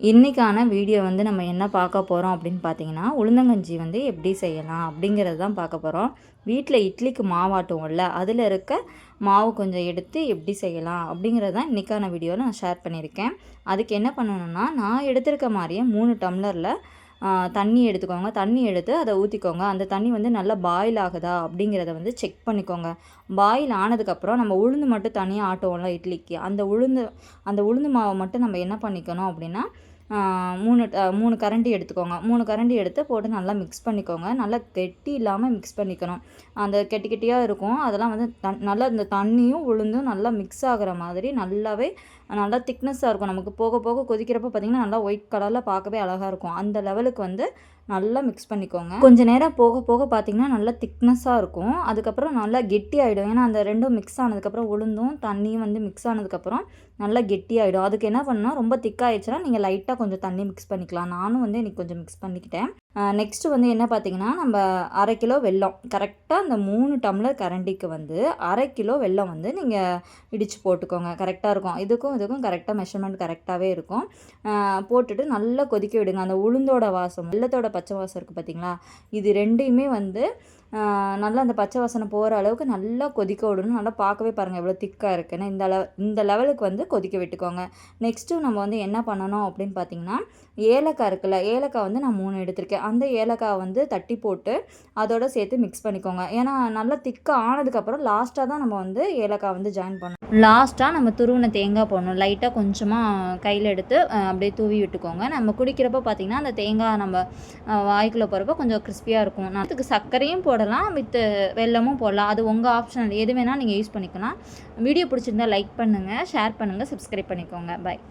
இன்றைக்கான வீடியோ வந்து நம்ம என்ன பார்க்க போகிறோம் அப்படின்னு பார்த்தீங்கன்னா உளுந்தங்கஞ்சி வந்து எப்படி செய்யலாம் அப்படிங்கிறது தான் பார்க்க போகிறோம் வீட்டில் இட்லிக்கு மாவாட்டுவோம்ல அதில் இருக்க மாவு கொஞ்சம் எடுத்து எப்படி செய்யலாம் அப்படிங்கிறது தான் இன்றைக்கான வீடியோவில் நான் ஷேர் பண்ணியிருக்கேன். அதுக்கு என்ன பண்ணணும்னா நான் எடுத்திருக்க மாதிரியே மூணு டம்ளரில் தண்ணி எடுத்துக்கோங்க. தண்ணி எடுத்து அதை ஊற்றிக்கோங்க அந்த தண்ணி வந்து நல்லா பாயில் ஆகுதா அப்படிங்கிறத வந்து செக் பண்ணிக்கோங்க. பாயில் ஆனதுக்கப்புறம் நம்ம உளுந்து மட்டும் தனியாக ஆட்டுவோம்ல இட்லிக்கு. அந்த உளுந்து அந்த உளுந்து மாவை மட்டும் நம்ம என்ன பண்ணிக்கணும் அப்படின்னா மூணு மூணு கரண்டி எடுத்துக்கோங்க. மூணு கரண்டி எடுத்து போட்டு நல்லா மிக்ஸ் பண்ணிக்கோங்க. நல்லா கெட்டி இல்லாமல் மிக்ஸ் பண்ணிக்கணும். அந்த கெட்டி கெட்டியாக இருக்கும். அதெல்லாம் வந்து தன் நல்லா இந்த தண்ணியும் உளுந்தும் நல்லா மிக்ஸ் ஆகிற மாதிரி நல்லாவே நல்லா திக்னஸ்ஸாக இருக்கும். நமக்கு போக போக கொதிக்கிறப்ப பார்த்திங்கன்னா நல்லா ஒயிட் கலரில் பார்க்கவே அழகாக இருக்கும். அந்த லெவலுக்கு வந்து நல்லா மிக்ஸ் பண்ணிக்கோங்க. கொஞ்சம் நேரம் போக போக பார்த்திங்கன்னா நல்லா திக்னஸ்ஸாக இருக்கும். அதுக்கப்புறம் நல்லா கெட்டி ஆகிடும் ஏன்னா அந்த ரெண்டும் மிக்ஸ் ஆனதுக்கப்புறம் உளுந்தும் தண்ணியும் வந்து மிக்ஸ் ஆனதுக்கப்புறம் நல்லா கெட்டி ஆகிடும் அதுக்கு என்ன பண்ணால் ரொம்ப திக்காகிடுச்சுன்னா நீங்கள் லைட்டாக கொஞ்சம் தண்ணி மிக்ஸ் பண்ணிக்கலாம். நானும் வந்து இன்றைக்கி கொஞ்சம் மிக்ஸ் பண்ணிக்கிட்டேன். நெக்ஸ்ட்டு வந்து என்ன பார்த்தீங்கன்னா நம்ம அரை கிலோ வெல்லம். கரெக்டாக அந்த மூணு டம்ளர் கரண்டிக்கு வந்து அரை கிலோ வெல்லம் வந்து நீங்கள் இடித்து போட்டுக்கோங்க. கரெக்டாக இருக்கும். இதுக்கும் இதுக்கும் கரெக்டாக மெஷர்மெண்ட் கரெக்டாகவே இருக்கும். போட்டுட்டு நல்லா கொதிக்க விடுங்க. அந்த உளுந்தோட வாசம் வெள்ளத்தோட பச்சை வாசம் இருக்குது பார்த்தீங்களா? இது ரெண்டையுமே வந்து நல்லா அந்த பச்சை வாசனை போகிற அளவுக்கு நல்லா கொதிக்க விடணும். நல்லா பார்க்கவே பாருங்கள் எவ்வளோ திக்காக இருக்குன்னு. இந்த லெவ இந்த லெவலுக்கு வந்து கொதிக்க விட்டுக்கோங்க. நெக்ஸ்ட்டு நம்ம வந்து என்ன பண்ணணும் அப்படின்னு பார்த்தீங்கன்னா ஏலக்காய் இருக்குல்ல ஏலக்காய் வந்து நான் மூணு எடுத்திருக்கேன். அந்த ஏலக்காய் வந்து தட்டி போட்டு அதோட சேர்த்து மிக்ஸ் பண்ணிக்கோங்க. ஏன்னா நல்லா திக்காக ஆனதுக்கப்புறம் லாஸ்ட்டாக தான் நம்ம வந்து ஏலக்காய் வந்து ஜாயின் பண்ணணும். லாஸ்ட்டாக நம்ம துருவின தேங்காய் போடணும். லைட்டாக கொஞ்சமாக கையில் எடுத்து அப்படியே தூவி விட்டுக்கோங்க. நம்ம குடிக்கிறப்ப பார்த்திங்கன்னா அந்த தேங்காய் நம்ம வாய்க்குள்ளே போகிறப்ப கொஞ்சம் கிறிஸ்பியாக இருக்கும். நான் அதுக்கு சர்க்கரையும் போடலாம் வித்து வெல்லமும் போடலாம். அது உங்கள் ஆப்ஷனல் எது வேணால் நீங்கள் யூஸ் பண்ணிக்கலாம். வீடியோ பிடிச்சிருந்தா லைக் பண்ணுங்கள் ஷேர் பண்ணுங்கள் சப்ஸ்கிரைப் பண்ணிக்கோங்க. பாய்